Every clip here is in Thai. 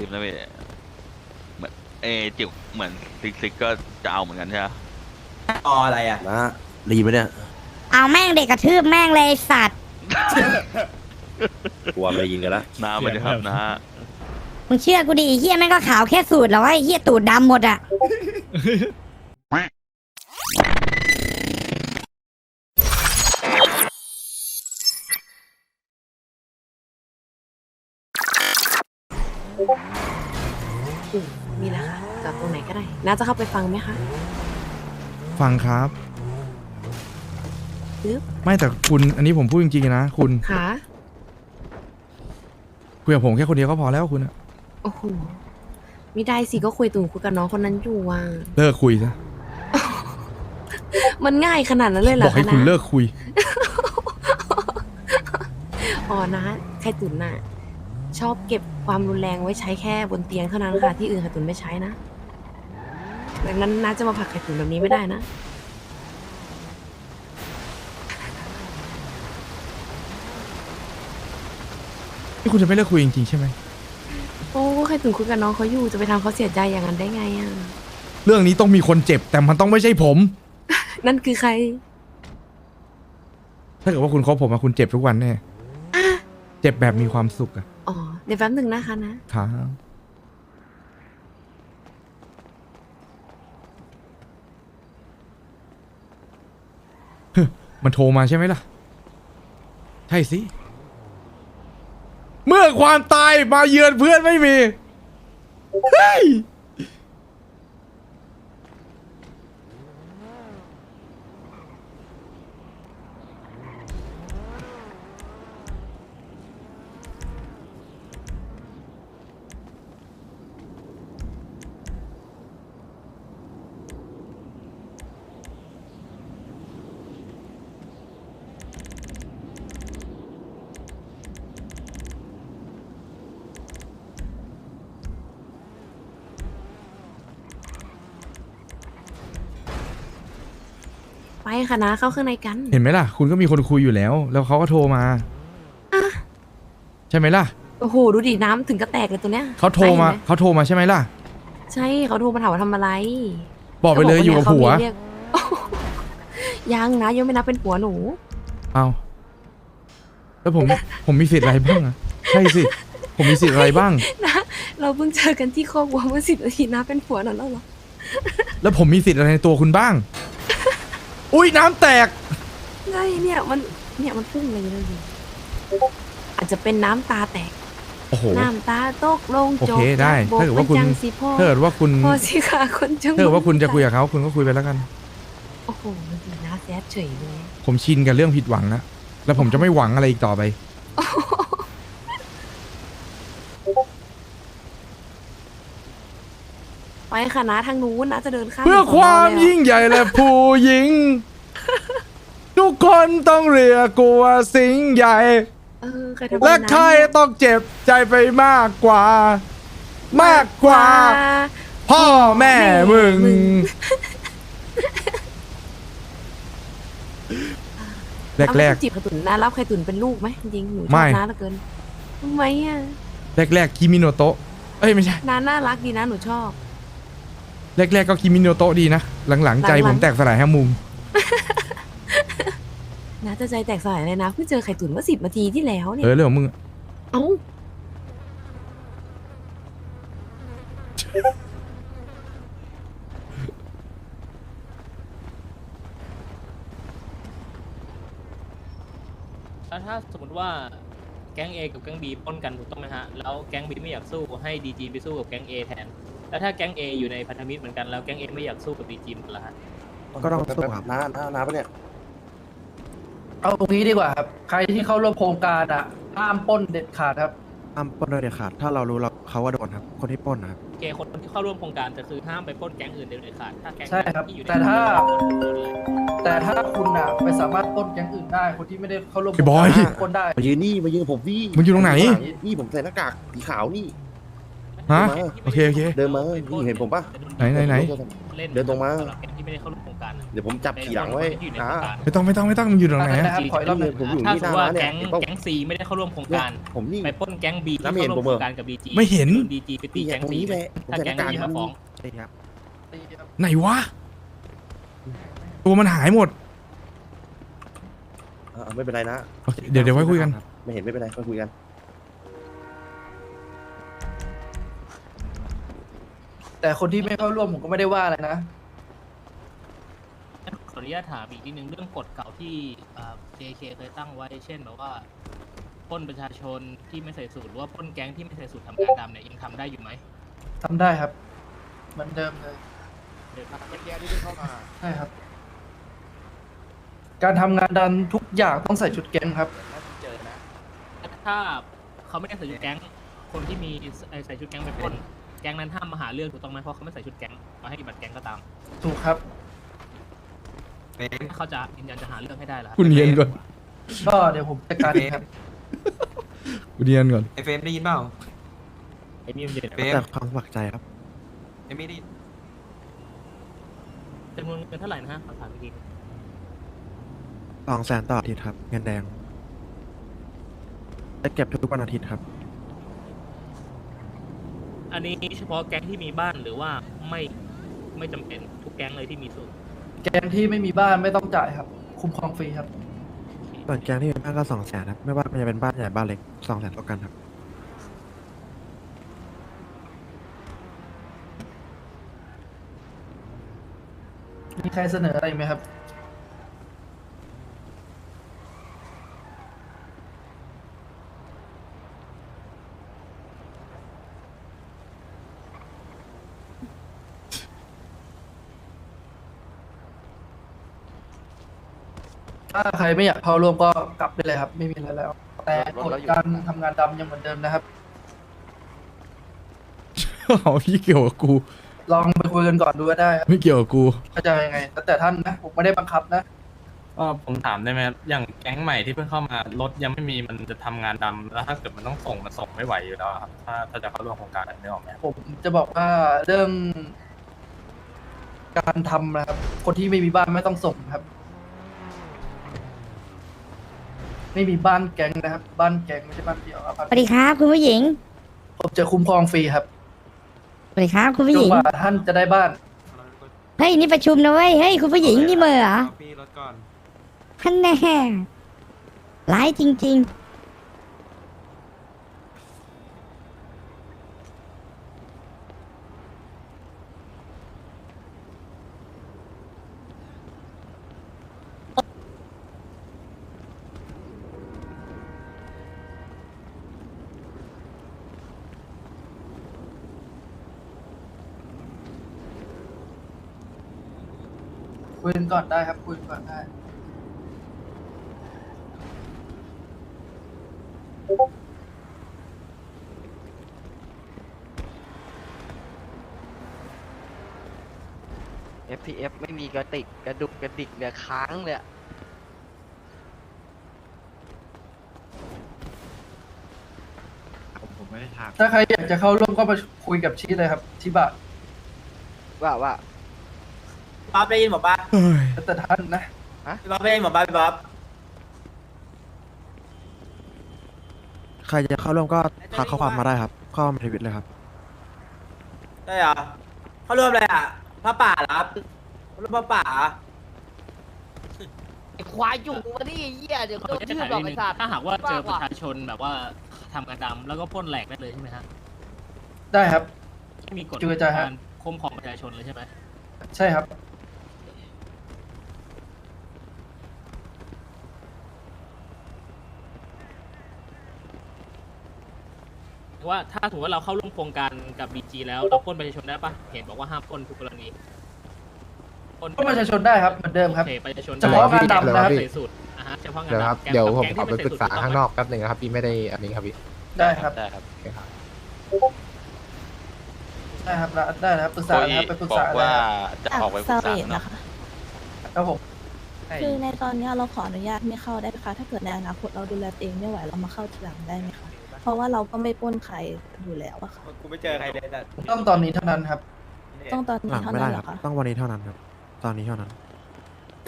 ซิบนะพี่เหมือนเอจิ๋วเหมือนซิกซิกก็จะเอาเหมือนกันใช่ไหมออะไรอะนะรีไหมเนี่ยเอาแม่งเด็กกระทืบแม่งเลยไอ้สัตว์ กลัวไม่ได้ยินกันละน้ามันจะครับนะมึงเชื่อกูดิไอ้เฮียแม่งก็ขาวแค่สูตรแล้วไอ้เฮียตูดดำหมดอะ นก็ได้น่าจะเข้าไปฟังไหมคะฟังครับปึ๊บไม่แต่คุณอันนี้ผมพูดจริงๆนะคุณค่ะคุยกับผมแค่คนเดียวก็พอแล้วคุณอะโอ้โหไม่ได้สิก็คุยตุ่มคุยกับน้องคนนั้นอยู่ว่ะเลิกคุยซะมันง่ายขนาดนั้นเลยเหรบออกให้คะคุณนะเลิกคุย อ๋อนะไข่ตุ๋นน่ะ ชอบเก็บความรุนแรงไว้ใช้แค่บนเตียงเท่านั้นค่ะ ที่อื่นไข่ตุ๋นไม่ใช้นะ ดังนั้นน่าจะมาผลักไข่ตุ๋นแบบนี้ไม่ได้นะ นี่คุณจะไม่เลิกคุยจริงๆใช่ไหม โอ้ไข่ตุ๋นคุยกับน้องเขาอยู่จะไปทำเขาเสียใจอย่างนั้นได้ไงอะ เรื่องนี้ต้องมีคนเจ็บแต่มันต้องไม่ใช่ผม นั่นคือใครถ้าเกิดว่าคุณคบผมอะคุณเจ็บทุกวันแน่เจ็บแบบมีความสุขอะอ๋อ เดี๋ยวแป๊บหนึ่งนะคะนะ ครับฮึ มันโทรมาใช่ไหมล่ะ ใช่สิ เมื่อความตายมาเยือนเพื่อนไม่มี เฮ้ย ค่ะนะเข้าข้างในกันเห็นไหมล่ะ คุณก็มีคนคุยอยู่แล้ว แล้วเขาก็โทรมาใช่ไหมล่ะโอ้โหดูดิน้ำถึงก็แตกเลยตัวเนี้ยเขาโทรมาไปเห็นไหเขาโทรมาใช่ไหมล่ะ ใช่เขาโทรมาถามว่าทำอะไรบอกไปเลยอยู่กับผัวเขาเรียกยังนะยังไม่นับเป็นผัวหนู เอาแล้วผมผมมีสิทธิ์อะไรบ้างอะใช่สิ ผมมีสิทธิ์อะไรบ้าง เราเพิ่งเจอกันที่ครอบครัวเมื่อสิบนาทีนะเป็นผัวหนูแล้วเหรอแล้วผมมีสิทธิ์อะไรในตัวคุณบ้าง อุ้ยน้ำแตก ไงเนี่ยมันเนี่ยมันพุ่งเลยเลยอาจจะเป็นน้ำตาแตก โอ้โห น้ำตาตกลงโอจเคบได้โบถ้าเกิดว่าคุณจังสิพ่อถ้าเกิดว่าคุณพ่อสิค่ะคนจังถ้าเกิดว่าคุณจะคุยกับเขาคุณก็คุยไปแล้วกัน โอ้โหมันดีนะแซดเฉยเลยผมชินกับเรื่องผิดหวังนะแล้วผมจะไม่หวังอะไรอีกต่อไป ไปค่ะนะทางนู้นนะจะเดินข้ามเพื่อสนความเลยอะยิ่งใหญ่และผู้หญิง ทุกคนต้องเรียกกูว่าสิ่งใหญ่ เออใครทำและแบบนั้นใครเนี่ยต้องเจ็บใจไปมากกว่า มากกว่า พ่อแม่มึง แรกแรกเอาไปจีบไข่ตุ๋นนะรับไข่ตุ๋นเป็นลูกไหมจริงๆหนูชไม่ อบน้าเหลือเกินทำไมอะแรกแรกๆคิมิโนโตะเอ้ยไม่ใช่ น้าน่ารักดีนะหนูชอบ แรกแรก ๆ ก็คิมิโนโตะดีนะ หลัง ๆ ใจหลังๆผมแตกสลายแฮมมุมน้าจะใจแตกสลายเลยนะเพิ่งเจอไข่ตุ๋นเมื่อสิบนาทีที่แล้วเนี่เอยอเรื่องของมึงเอ้าแล้วถ้าสมมติว่าแก๊ง A กับแก๊ง B ปล้นกันถูกต้องไหมฮะ แล้วแก๊ง B ไม่อยากสู้ให้ DG ไปสู้กับแก๊ง A แทน แล้วถ้าแก๊ง A อยู่ในพันธมิตรเหมือนกันแล้วแก๊ง A ไม่อยากสู้กับ DG มันละฮะก็ต้องสู้ครับน้าน้าน้าปะเนี่ยเอาตรงนี้ดีกว่าครับ ใครที่เข้าร่วมโครงการอะห้ามปล้นเด็ดขาดครับอ้ำปล้นโดยเด็ดขาด ถ้าเรารู้เราเขาว่าโดนครับ คนที่ปล้นนะครับโอเคคนที่เข้าร่วมโครงการจะคือห้ามไปปล้นแก๊งอื่นเด็ดขาดถ้าแก๊งใช่ครับ ที่อยู่ในแต่ถ้าพันธมิตรโดนเลยแต่ถ้าคุณอะไปสามารถปล้นแก๊งอื่นได้ คนที่ไม่ได้เข้าร่วมไอ้บอยปล้นได้ มายืนนี่มายืนกับผมพี่มึงอยู่ตรงไหน นี่ผมใส่หน้ากากสีขาวนี่ม ฮะ โอเคโอเค เดินมาพี่เห็นผมปะไหนไหนไหนเล่นเดินตรงมาสำหบแก๊งที่ไม่ได้เข้าร่วมโครงการอะเดี๋ยวผมจับขี่หลังไว้ที่อยู่ในนะโครงการไม่ต้องไม่ต้องไม่ต้องมันอยู่ตรงไหนได้อะนะครับขออีกรอบหนึ่งผมอยู่ถ้านี่สหมน้ามติว่าร้านเนี่ยแก๊งเห็นปะแก๊งซีไม่ได้เข้าร่วมโครงการ ผมนี่ ไปปล้นแก๊งบีแล้วไม่ที่เห็นเข้าร่วมผมโคเหรอรงการกับบีจีไม่เห็น ดีจีไปตีนี่ไงแก๊งตรงซีนี้แหละผมถ้าใส่หแก๊น้างกากบีมาฟ้องใช่ครับไหนวะ ตัวมันหายหมดเออไม่เป็นไรนะ โอเคเดี๋ยวเดี๋ยวไว้คุยกัน ไม่เห็นไม่เป็นไรค่อยคุยกัน แต่คนที่ไม่เข้าร่วมผมก็ไม่ได้ว่าอะไรนะ ขออนุญาตถามอีกนิดนึงเรื่องกฎเก่าที่เอ่อ JK เคยตั้งไว้ เช่นแบบว่าปล้นประชาชนที่ไม่ใส่สูตรหรือว่าปล้นแก๊งที่ไม่ใส่สูตรทำงานดำเนี่ยยังทำได้อยู่ไหมทำได้ครับเหมือนเดิมเลยเดี๋ยวนะใช่ครับ การทำงานดันทุกอย่างต้องใส่ชุดแก๊งครับถ้าเขาไม่ได้ใส่ชุดแก๊งคนที่มีใส่ชุดแก๊งไปปล้น แก๊งนั้นห้ามมาหาเรื่องถูกต้องไหมเพราะเขาไม่ใส่ชุดแก๊งมาให้บัตรแก๊งก็ตามถูกครับ เขาจะยืนยันจะหาเรื่องให้ได้เหรอคุณเนียนก่อนก็เดี๋ยวผมจัดการเองครับคุณเนียนก่อนไอเฟรมได้ยินเปล่าไอ้มีมันเด็ดเฟรมแต่ความสมัครใจครับไอไม่ได้ยินจำนวนเงินเท่าไหร่นะฮะขอถามอีกทีสองแสนต่ออาทิตย์ครับ เงินแดงจะเก็บทุกวันอาทิตย์ครับ อันนี้เฉพาะแก๊งที่มีบ้านหรือว่าไม่ไม่จำเป็นทุกแก๊งเลยที่มีสูตรแก๊งที่ไม่มีบ้านไม่ต้องจ่ายครับ คุ้มครองฟรีครับ ส่วนแกงที่เป็นบ้านก็สองแสนครับไม่ว่ามันจะเป็นบ้านใหญ่บ้านเล็กสองแสนเท่ากันครับ มีใครเสนออะไรไหมครับ ถ้าใครไม่อยากเข้าร่วมก็กลับได้เลยครับ ไม่มีอะไรแล้ว แต่กฎการทำงานดำยังเหมือนเดิมนะครับ เอาพี่เกี่ยวกับกู ลองไปคุยกันก่อนดูก็ได้ครับไม่เกี่ยวกับกูก็จะยังไงแล้วแต่ท่านนะผมไม่ได้บังคับนะ ก็ผมถามได้ไหมครับอย่างแก๊งใหม่ที่เพิ่งเข้ามารถยังไม่มีมันจะทำงานดำแล้วถ้าเกิดมันต้องส่งมันส่งไม่ไหวอยู่แล้วครับถ้าถ้าจะเข้าร่วมโครงการนี้ออกไหมครับผมจะบอกว่าเรื่อง การทำนะครับ คนที่ไม่มีบ้านไม่ต้องส่งครับ ไม่มีบ้านแก๊งนะครับ บ้านแก๊งไม่ใช่บ้านเดียวครับสวัสดีครับคุณผู้หญิงผมจะคุ้มครองฟรีครับสวัสดีครับคุณผู้จหนญิงกว่าท่านจะได้บ้าน เฮ้ยนี่ประชุมนะเว้ยเฮ้ยคุณผู้หญิงนี่เบอร์เหรอพี่รถก่อน ท่านแน่ร้ายจริงคุ กันก่อนได้ครับ คุยกันก่อนได้ FTF ไม่มีกระติกกระดุกกระดิกเหลือค้างเลยอะผมไม่ได้ทถ้าใครอยากจะเข้าร่วมก็มาคุยกับชีเลยครับชิบะว่าว่า บ๊อบได้ยินหมอป้าเฮ้ยแล้วแต่ท่านนะพี่บ๊อบได้ยินหมอป้าพี่บ๊อบำใครจะเข้าร่วมก็ทักข้อความมาได้ครับข้อความในทวิตเลยครับได้เหรอเขารวมอะไรอะพระป่าเหรอครับรวมพระป่าเหรอไอ้ควายจุกมาดิเหี้ยเดี๋ยวขอโดอนนุญาตยืถาดมหรนิอกดไอ้นึงสัตว์ถ้าหากว่าเจอประว่ชาชนแบบว่าทำงานดำแล้วก็ปล้นแหลกได้เลยใช่ไหมฮะได้ครับไม่มีกฎเจอจ้ะฮะการคุ้มครองประชาชนเลยใช่ไหมใช่ครับ ว่าถ้าถือว่าเราเข้าร่วมโครงการกับ BG แล้วเราปล้นประชาชนได้ปะเห็นบอกว่าห้ามปล้นทุกกรณีปล้นก็ประชาชนได้ครับเหมือนเดิมครับ โอเคประชาชนเฉพาะงานดำนะครับ ใส่สูตรอ่าฮะเฉพาะงานเดี๋ยวครับ ดำแก๊งเดี๋ยวกับผมแก๊งขอที่ไปม่ปรึกษาใส่สูตข้างนอกแป๊บหนึ่งนะครับพี่ไม่ได้อันนี้ครับพี่ได้ครับได้ครับโอเคครับ ได้ครับได้นะครับปรึกษานะครับไปปรึกษาได้จะออกไปปรึกษาเนาะครับผมคือในตอนเนี้ยเราขออนุญาตไม่เข้าได้ไหมคะ ถ้าเกิดในอนาคตเราดูแลตัวเองไม่ไหวเรามาเข้าทีหลังได้ไหมคะ เพราะว่าเราก็ไม่ปล้นใครอยู่แล้วอะค่ะกูไม่เจอใครเลยแต่ต้องตอนนี้เท่านั้นครับต้องตอนหนี้ลังเท่าไม่นั้ได้นเหครรับอคะต้องวันนี้เท่านั้นครับ ตอนนี้เท่านั้น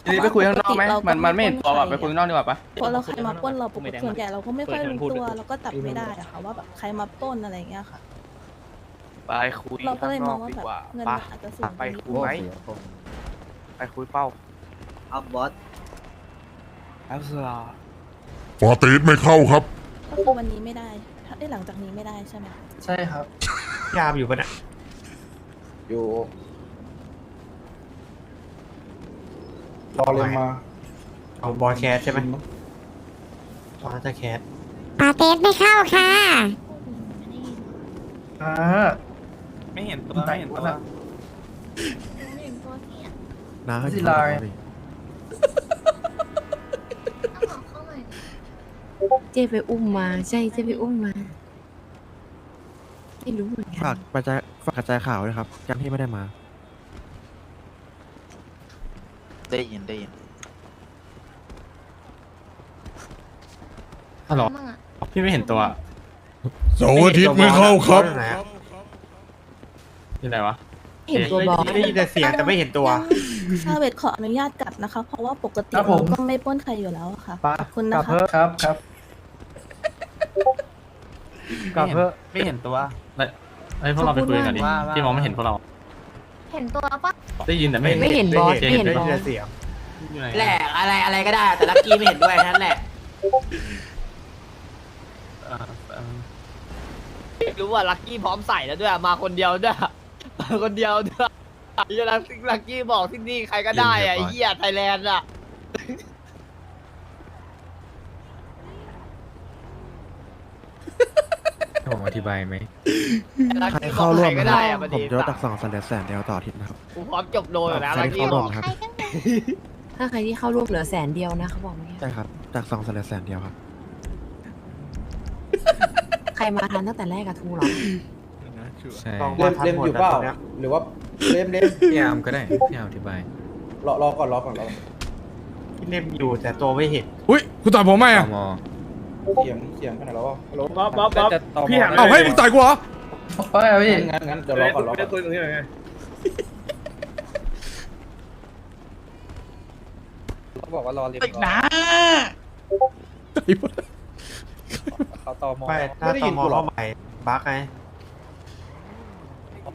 ทีนี้ไปคุยข้างนอกไหมมันมันไม่เห็นตัวแบบไปคุยข้างนอกดีกว่าปะเพราะเราใครมาปล้นเราปกไม่ติได้ส่วนใหญ่เราก็ไม่ค่อยรู้เปิดตัวให้มันพูดเราก็จับไม่ได้อะค่ะว่าแบบใครมาปล้นอะไรอย่างเงี้ยค่ะ ไปคุยเราก็เลยมองข้ว่าดีแบบกว่าเงินปะมันอาจจะสูงไปนิดคุยไหมไปคุยเป้าอัพบอสแล้วเสือฟอร์ตีสไม่เข้าครับ ก็คือวันนี้ไม่ได้ถ้าได้หลังจากนี้ไม่ได้ใช่ไหมคะใช่ครับ ยามอยู่ปะเนี่ยอยู่รอเลยมาเอาบอลแคสใช่ไหมบอลจะแคสปาเตสไม่เข้าค่ะ อ่าไม่เห็นตัวแต่ไม่เห็นงตัวนะนะให้ศิผมลาก่อนดิ เจไปอุ้มมาใช่เจไปอุ้มมาไม่รู้เหมือนกัฝากนกระจายฝากกระจายข่าวด้วยครับแก๊งที่ไม่ได้มา ได้ยินได้ยิน ฮัลโหลพี่ไม่เห็นตัวเสาร์อาทิตย์ไม่เข้าครับที่ไหนวะ เห็นตัวบอส ได้ยินแต่เสียงแต่ไม่เห็นตัวชาเวทขออนุญาตกลับนะคะ เพราะว่าปกติครับผมเราก็ไม่ปล้นใครอยู่แล้วอะค่ะ ขอบคุณนะคะ ครับครับ กลับเพิ่ไม่เห็นตัว ไอ้ยพวกเราไปคุยกันดิว่าว่าพี่มองไม่เห็นพวกเราเห็นตัวปะได้ยินแต่ไม่เห็นไม่เห็นบอสไม่เห็นได้บอยินแต่สเสียงอยู่ไหนแหละอะไรอะไรก็ได้แต่ลักกี้ไม่เห็นด้วยนั่นแหละ เอ่อเอ่อรู้ว่าลักกี้พร้อมใส่แล้วด้วย มาคนเดียวด้วย มาคนเดียวด้วยยี่ลักลักกี้บอกที่นี่ใครก็ได้อะไอ้เหี้ยไทยแลนด์อะ ผมอธิบายไหมลักใครกี้บอเข้ากร่วใคมรก็นะคได้รัอะบมาผมดีจะลดจากสองแสนเหลือแสนเดียวต่ออาทิตย์นะครับ กูพร้อมจบโดนอยู่แล้วใครลักที่กี้เข้าบร่วอมกนะครับ ถ้าใครที่เข้าร่วมเหลือแสนเดียวนะเขาบอกเนี้ยใช่ครับจากสองแสนเหลือแสนเดียวครับ ใครมาทันตั้งแต่แรกอะทูเหรอใช่เล่มเล่มอยู่เปล่า หรือว่าเล่มเล่มพี่อาร์มก็ได้พี่อาร์มอธิบายรอรอก่อนรอก่อนรอเล่มอยู่แต่ตัวไม่เห็นอุ้ยคุณต่อยผมไหมตอะม เสียงเสียงขนาดแล้วว่าฮัลโหลบ๊อบบ๊อบบ๊อบพี่หันเอาให้ยมึงต่อยกูเหรอว่าไงพี่ งั้นงั้นเดี๋ยวรอก่อนรอก่อนคุยตรงนี้หน่อยไงเขาบอกว่ารอเรียบนะเขาตมไม่ถ้าไม่ได้ตยินมกูหรอ เข้าใหม่บั๊กไง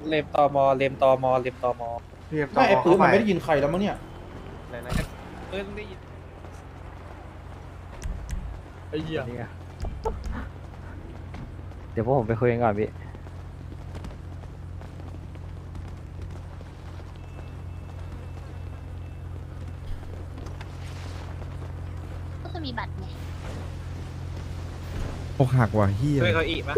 เลมตมเลมตมเลมตมเรียบไม่ไอ้ปืนเข้ามันใหไม่ได้ยินใครแล้วมั้งเนี่ยเออได้ยิน ไอ้เหี้ยเดี๋ยวพวกผมไปคุยกันก่อนพี่ ก็จะมีบัตรไง อกหักว่ะเฮียช่วยเขาอีกปะ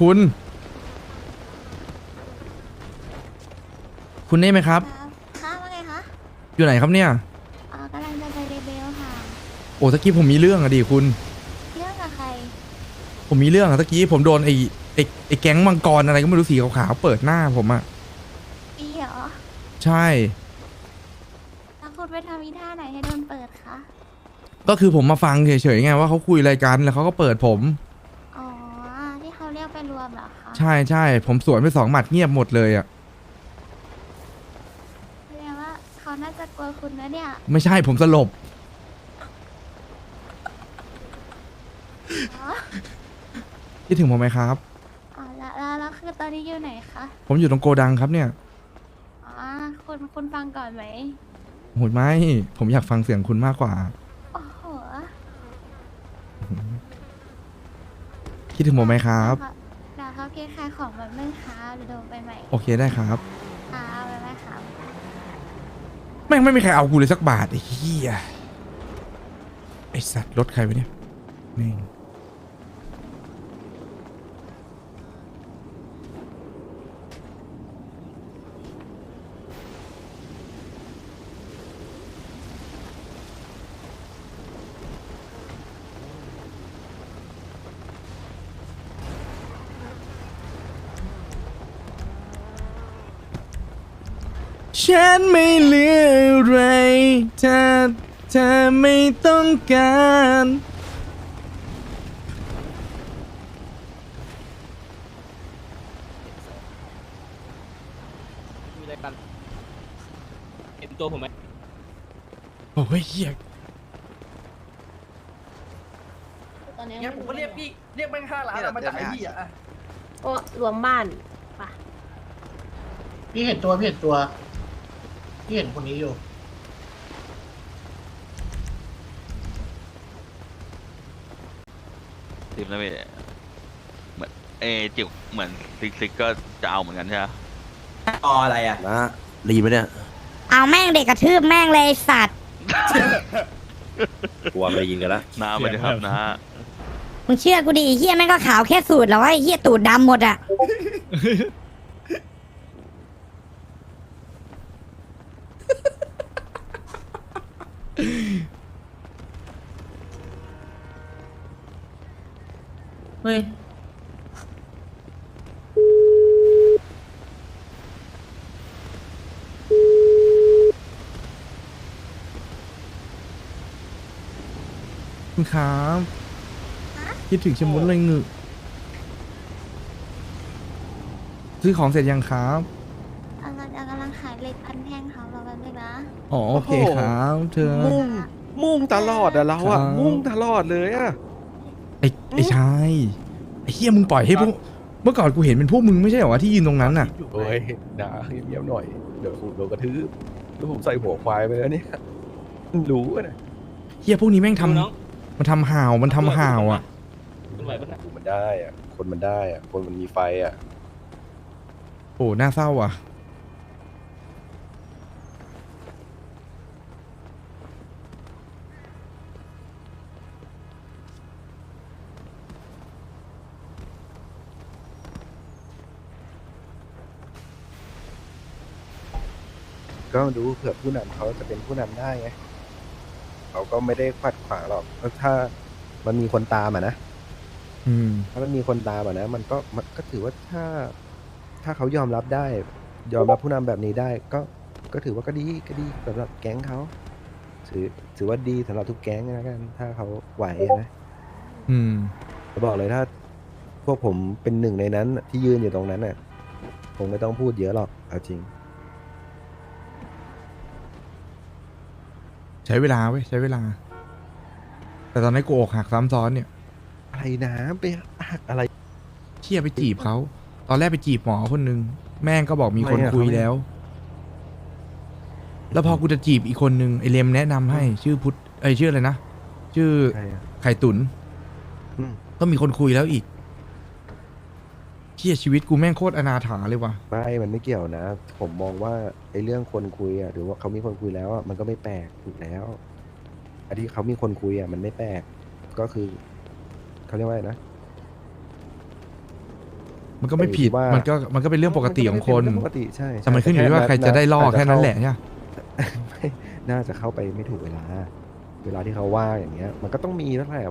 คุณ คุณนี่ไหมครับ ค่ะว่าไงคะอยู่ไหนครับเนี่ยอ่ากำลังจะไปเรเบลค่ะ โอ้ตะกี้ผมมีเรื่องอะดิคุณ เรื่องกับใคร ผมมีเรื่องอะตะกี้ผมโดนไอ้ไอ้ไอ้แก๊งมังกรอะไรก็ไม่รู้สีขาวๆเปิดหน้าผมอะอีเหรอใช่ แล้วคุณไปทำอีท่าไหนให้โดนเปิดคะ ก็คือผมมาฟังเฉยๆไงว่าเขาคุยอะไรกันแล้วเขาก็เปิดผม อ๋อ ที่เขาเรียกไปรวมเหรอคะ ใช่ใช่ผมสวนไปสองหมัดเงียบหมดเลยอะ แสดงว่าเขาน่า จะกลัวคุณนะเนี่ยไม่ใช่ผมสลบ อ๋อคิดถึงผมไหมครับ อ๋อแล้วแล้วแล้วคือตอนนี้อยู่ไหนคะผมอยู่ตรงโกดังครับเนี่ยอ๋อคุณคุณฟังก่อนไหมโหดไหมผมอยากฟังเสียงคุณมากกว่า โอ้โหคิดถึงผมไหมครับ เดี๋ยวเขาเกขายของแบบนึงค่ะเดี๋ยวโดนไปใหม่ โอเคได้ครับ ค่ะไปไหมค่ะ แม่งไม่มีใครเอากูเลยสักบาทไอ้เหี้ยไอ้สัตว์รถใครไปเนี่ยแม่ง ฉันไม่เหลืออะไรถ้าถ้าไม่ต้องการมีอะไรกันเห็นตัวผมไหมโอ้ยเหี้ยงั้นผมก็เรียกพี่เรียกแบงค์ห้าล้านอะมาจ่ายให้พี่อะโอ้รวมบ้าน พี่เห็นตัวพี่เห็นตัว พี่เห็นคนนี้อยู่ ติมนะพี่เหมือนเอจิ๋วเหมือนซิกซิกก็จะเอาเหมือนกันใช่ไหมออะไรอะ นะรีไหมเนี่ยเอาแม่งเด็กกระทืบแม่งเลยไอ้สัตว์ กลัวไม่ได้ยินกันละน้าไปเลยครับน้ามึงเชื่อกูดิไอ้เฮียแม่งก็ขาวแค่สูตรแล้วไอ้เฮียตูดดำหมดอะ เฮ้ย คุณครับคิดถึงชะมุนเลยงึซื้อของเสร็จยังครับกำลังกำลังขายเหล็กพันแท่งเขาเราแบบนี้นะอ๋อโอเคครับ เธอ มุ่งมุ่งตลอดอะเราครัอะบมุ่งตลอดเลยอะ ไอ้ไอ้ชายไอ้เฮียมึงปล่อยให้พวกเมื่อก่อนกูเห็นเป็นพวกมึงไม่ใช่เหรอวะที่ยืนตรงนั้นน่ะโอ้ยด่าเงียบๆหน่อย เดี๋ยวผมโดนกระทืบแล้วผมใส่หัวควายไปแล้วเนี่ยรู้อะนะเฮียพวกนี้แม่งทำดูน้องมันทำห่าวมันทำห่าวอะคุณไหวปะเนี่ยมันได้อะคนมันได้อะคนมันมีไฟอะโอ้น่าเศร้าอะ ก็ดูเผื่อผู้นำเขาจะเป็นผู้นำได้ไงเขาก็ไม่ได้ขัดขวางหรอกแล้วถ้ามันมีคนตามอะนะ อืม ถ้ามันมีคนตามอะนะมันก็มันก็ถือว่าถ้าถ้าเขายอมรับได้ ยอมรับผู้นำแบบนี้ได้ ก็ก็ถือว่าก็ดีก็ดีสำหรับแก๊งเขาถือถือว่าดีสำหรับทุกแก๊งนะกัน ถ้าเขาไหวนะอืม จะบอกเลยถ้า พวกผมเป็นหนึ่งในนั้นน่ะที่ยืนอยู่ตรงนั้นน่ะคงไม่ต้องพูดเยอะหรอกเอาจริง ใช้เวลาเว้ยใช้เวลา แต่ตอนนี้กูอกหักซ้ำซ้อนเนี่ยอะไรนะไปหักอะไร เชี่ยไปจีบเขาตอนแรกไปจีบหมอคนนึงแม่งก็บอกมีคนไม่อะ คุยเขาไม่แล้ว แล้วพอกูจะจีบอีกคนนึงไอเลมแนะนำให้ ชื่อพุทธเอ้ยชื่ออะไรนะชื่อ ใครอะ ไข่ตุนอืม ก็มีคนคุยแล้วอีก เชี่ยชีวิตกูแม่งโคตรอนาถาเลยว่ะ ไม่ มันไม่เกี่ยวนะ ผมมองว่าไอ้เรื่องคนคุยอะหรือว่าเขามีคนคุยแล้วอะมันก็ไม่แปลกถูกแล้วอันที่เขามีคนคุยอะมันไม่แปลกก็คือเขาเรียกว่าอะไรนะ มันก็ไม่ผิดแต่อยู่ที่ว่ามั มันก็มันก็เป็นเรื่องปกติของคนมัก็เป็นเรื่องปกติใช่แต่มันขึ้นอยู่ที่ว่าใครจะได้ล่อแค่นั้นแหละใช่ปะไม่น่าจะเข้าไปไม่ถูกเวลา เวลาที่เขาว่างอย่างเงี้ย มันก็ต้องมีแล้วแหละ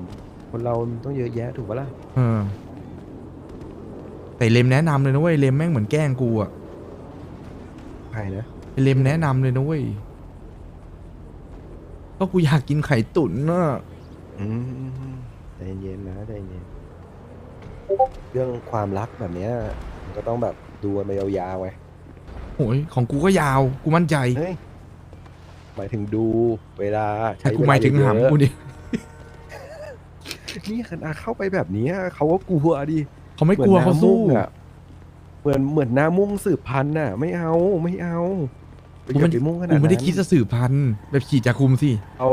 คนเรามันต้องเยอะแยะถูกปะล่ะ เออ แต่เลมแนะนำเลยนะเว้ยเลมแม่งเหมือนแกล้งกูอะใครนะไอเลมแนะนำเลยนะเว้ยก็กูอยากกินไข่ตุ๋นน่ะอืมใจเย็นๆนะใจเย็นเรื่องความรักแบบเนี้ยมันก็ต้องแบบดูกันไปยาวๆไว้โอ้ยของกูก็ยาว กูมั่นใจเฮ้ยหมายถึงดูเวลาแต่กูหมายถึงหำกูดินี่ขนาดเข้าไปแบบเนี้ยเขาก็กลัวดิ เขาไม่กลัวหอนเขาหน้สู้มุ่งอะเหมือนเหมือนหน้ามุ่งสืบพันธุ์น่ะ ไม่เอาไม่เอากูอย่าไม่ไปมุ่งขนาดกูนั้นไม่ได้คิดจะสืบพันธุ์แบบขี่จากคุมสิเรา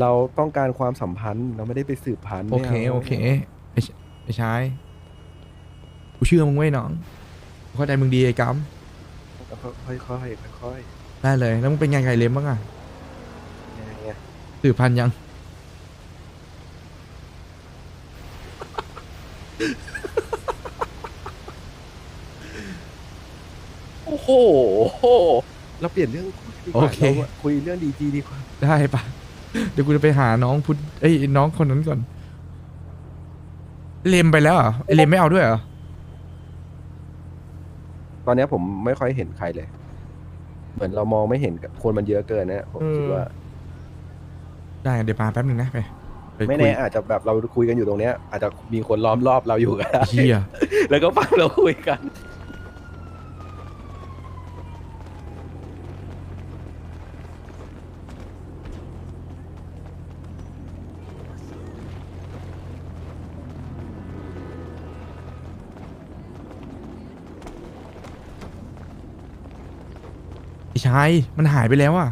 เราต้องการความสัมพันธ์เราไม่ได้ไปสืบพันธุ์โอเคไม่าโอเคไอ้ชไอ้ชายกูเชื่อมึงไว้ยน้องกูเข้าใจมึงดีไอ้กัมค่อยๆค่อยๆค่อยได้เลยแล้วมึงเป็นไงไงเลมบ้างอะๆยังไงอะสืบพันธุ์ยัง โอ้โห เราเปลี่ยนเรื่องคุยดีกโอว่าเค ราคุยเรื่องดีๆดีกว่าได้ปะเดี๋ยวกูจะไปหาน้องพุทธเอ้ยน้องคนนั้นก่อน เลมไปแล้วเหรอไอเลมไม่เอาด้วยเหรอตอนเนี้ยผมไม่ค่อยเห็นใครเลย เหมือนเรามองไม่เห็นกับคนมันเยอะเกินนะผมคิดว่า ได้เดี๋ยวมาแป๊บหนึงนะไปปไม่คุยแน่อาจจะแบบเราคุยกันอยู่ตรงเนี้ยอาจจะมีคนล้อมรอบเราอยู่ก็ได้เฮียแล้วก็ฟังเราคุยกันาย มันหายไปแล้วอะ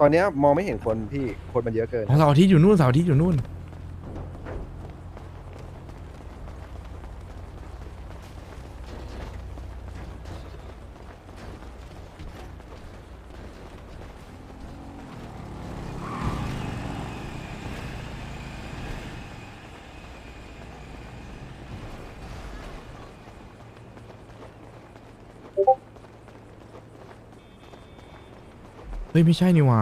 ตอนเนี้ยมองไม่เห็นคนพี่คนมันเยอะเกินของเสาร์อาทิตย์อยู่นู่นเสาร์อาทิตย์อยู่นู่น ฮ้ยไม่ใช่นี่หว่า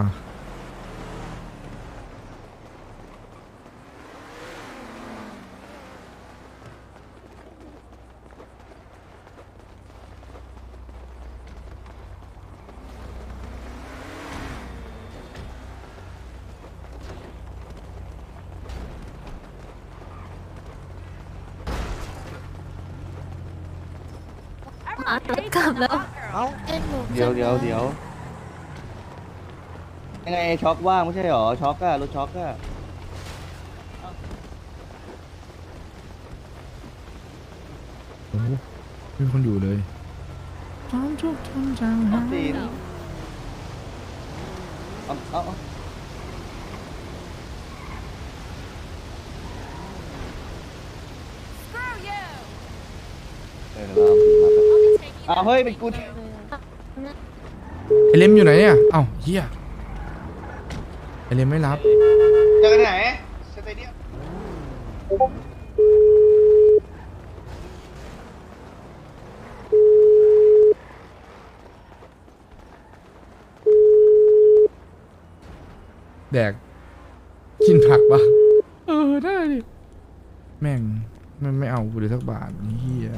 กลับแล้วเดี๋ยวเดี๋ยวเดี๋ยว ยังไงช็อกว่างไม่ใช่หรอช็อกอะรถช็อกอะโอ้โหไม่มีคนอยู่เลยจอมทุกจอมจังหาตีนเอาเอาเอาเออเรามาแบบอ้าวเฮ้ยเป็นกูที่ไอเลมอยู่ไหนเนี่ยเอ้าเฮีย ไอเลมไม่รับ เจอกันไหนสเตเดียมแดก กินผักปะเออ ได้ดิ แม่ง มันไม่เอากูเลยสักบาทเฮีย